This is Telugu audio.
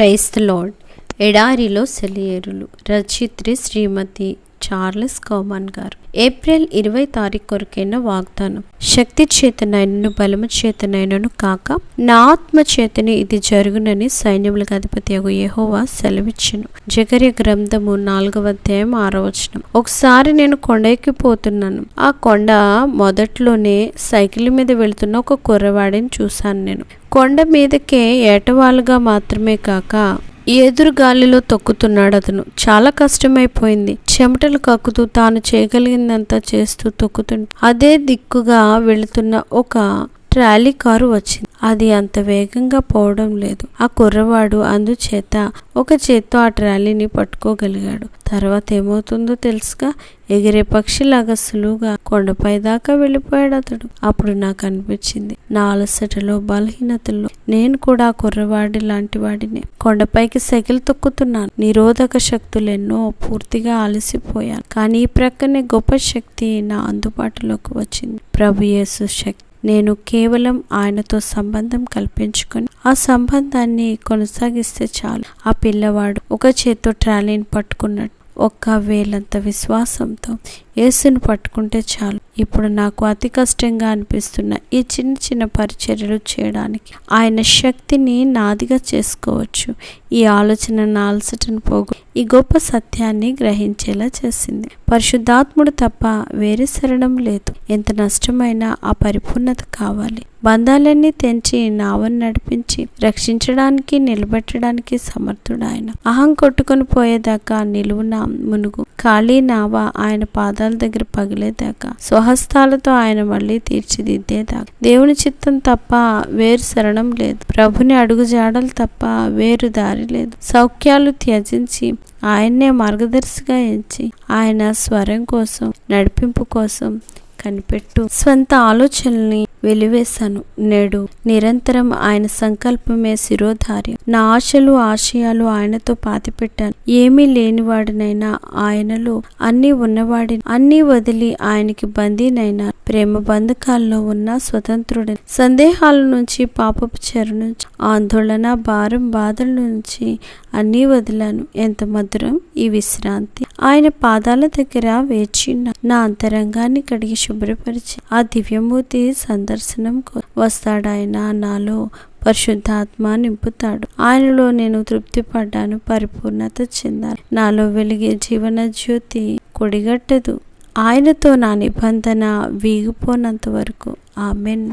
క్రైస్త ఎడారిలో సెలియేరులు. రచయిత్రి శ్రీమతి చార్లెస్ కౌమాన్ గారు. ఏప్రిల్ ఇరవై తారీఖు కొరకైన వాగ్దానం. శక్తి చేతనైనను బలము చేతనైనను కాక నా ఆత్మ చేతని ఇది జరుగునని సైన్యములకు అధిపతి అగు యెహోవా సెలవిచ్చును. జగర్య గ్రంథము నాలుగవ అధ్యాయం ఆరో వచనం. ఒకసారి నేను కొండకి పోతున్నాను. ఆ కొండ మొదట్లోనే సైకిల్ మీద వెళుతున్న ఒక కుర్రవాడిని చూశాను నేను. కొండ మీదకే ఏటవాలుగా మాత్రమే కాక ఎదురు గాలిలో తొక్కుతున్నాడు అతను. చాలా కష్టమైపోయింది. చెమటలు కక్కుతూ తాను చేయగలిగిందంతా చేస్తూ తొక్కుతుండు అదే దిక్కుగా వెళుతున్న ఒక ట్రాలీ కారు వచ్చింది. అది అంత వేగంగా పోవడం లేదు. ఆ కుర్రవాడు అందుచేత ఒక చేత్తో ఆ ట్రాలీని పట్టుకోగలిగాడు. తర్వాత ఏమవుతుందో తెలుసుగా? ఎగిరే పక్షిలాగా సులువుగా కొండపై దాకా వెళ్ళిపోయాడు అతడు. అప్పుడు నాకు అనిపించింది నా అలసటలో బలహీనతల్లో నేను కూడా కుర్రవాడి లాంటి వాడిని. కొండపైకి సైకిల్ తొక్కుతున్నాను. నిరోధక శక్తులు ఎన్నో పూర్తిగా అలసిపోయాను. కానీ ఈ ప్రక్కనే గొప్ప శక్తి నా అందుబాటులోకి వచ్చింది. ప్రభు యేసు శక్తి. నేను కేవలం ఆయనతో సంబంధం కల్పించుకొని ఆ సంబంధాన్ని కొనసాగిస్తే చాలు. ఆ పిల్లవాడు ఒక చేత్తో ట్రాలీని పట్టుకున్నట్టు ఒక్క వేలంత విశ్వాసంతో యేసును పట్టుకుంటే చాలు. ఇప్పుడు నాకు అతి కష్టంగా అనిపిస్తున్న ఈ చిన్న చిన్న పరిచర్యలు చేయడానికి ఆయన శక్తిని నాదిగా చేసుకోవచ్చు. ఈ ఆలోచన నా అలసటను పోగు. ఈ గొప్ప సత్యాన్ని గ్రహించేలా చేసింది. పరిశుద్ధాత్ముడు తప్ప వేరే శరణం లేదు. ఎంత నష్టమైనా ఆ పరిపూర్ణత కావాలి. బంధాలన్నీ తెంచి నావను నడిపించి రక్షించడానికి నిలబెట్టడానికి సమర్థుడు ఆయన. అహం కొట్టుకొని పోయేదాకా నిలువున మునుగు. ఖాళీ నావ ఆయన పాదాల దగ్గర పగిలేదాకా. స్వహస్తాలతో ఆయన మళ్ళీ తీర్చిదిద్దేదాకా. దేవుని చిత్తం తప్ప వేరు శరణం లేదు. ప్రభుని అడుగు జాడలు తప్ప వేరు దారి లేదు సౌఖ్యాలు త్యజించి ఆయన్నే మార్గదర్శిగా ఎంచి ఆయన స్వరం కోసం నడిపింపు కోసం కనిపెట్టు. స్వంత ఆలోచనల్ని వెలివేశాను నేడు నిరంతరం ఆయన సంకల్పమే శిరోధార్యం. నా ఆశలు ఆశయాలు ఆయనతో పాతిపెట్టాను. ఏమీ లేనివాడినైనా ఆయనలో అన్ని ఉన్నవాడిని అన్ని వదిలి ఆయనకి బందీనైనా ప్రేమ బంధకాల్లో ఉన్న స్వతంత్రుడి సందేహాల నుంచి పాపపు చెర నుంచి ఆందోళన భారం బాధల నుంచి అన్నీ వదిలాను. ఎంత మధురం ఈ విశ్రాంతి. ఆయన పాదాల దగ్గర వేచిన్న నా అంతరంగాన్ని కడిగి శుభ్రపరిచి ఆ దివ్యమూర్తి సందర్శనం వస్తాడాయన నాలో పరిశుద్ధాత్మ నింపుతాడు. ఆయనలో నేను తృప్తి పడ్డాను పరిపూర్ణత చెందాను. నాలో వెలిగే జీవన జ్యోతి కొడిగట్టదు. ఆయనతో నా నిబంధన వీగిపోనంత వరకు. ఆమెన్.